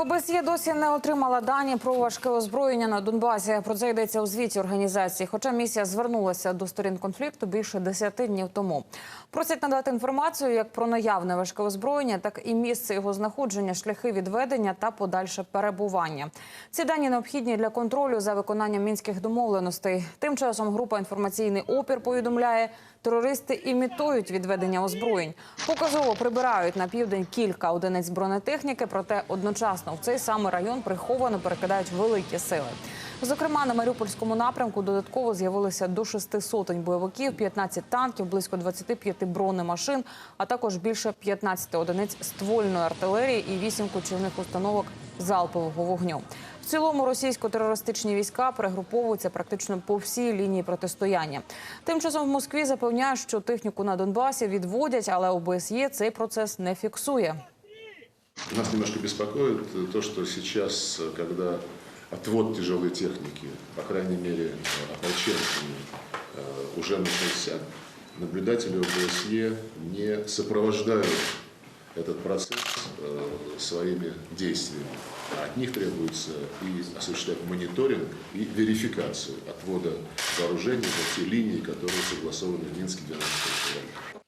ОБСЄ досі не отримала дані про важке озброєння на Донбасі. Про це йдеться у звіті організації. Хоча місія звернулася до сторін конфлікту більше 10 днів тому. Просять надати інформацію як про наявне важке озброєння, так і місце його знаходження, шляхи відведення та подальше перебування. Ці дані необхідні для контролю за виконанням мінських домовленостей. Тим часом група інформаційний опір повідомляє. Терористи імітують відведення озброєнь, показово прибирають на південь кілька одиниць бронетехніки, проте одночасно в цей самий район приховано перекидають великі сили. Зокрема, на Маріупольському напрямку додатково з'явилися до шести сотень бойовиків, 15 танків, близько 25 бронемашин, а також більше 15 одиниць ствольної артилерії і 8 кочівних установок залпового вогню. В цілому російсько-терористичні війська перегруповуються практично по всій лінії протистояння. Тим часом в Москві запевняють, що техніку на Донбасі відводять, але ОБСЄ цей процес не фіксує. Нас немножко беспокоит то, что сейчас, когда отвод тяжелой техники, по крайней мере, э, ополченцами, э, уже начался, наблюдатели ОБСЕ не сопровождают этот процесс э, своими действиями. От них требуется и осуществлять мониторинг и верификацию отвода вооружений по те линии, которые согласованы в Минске 12 февраля.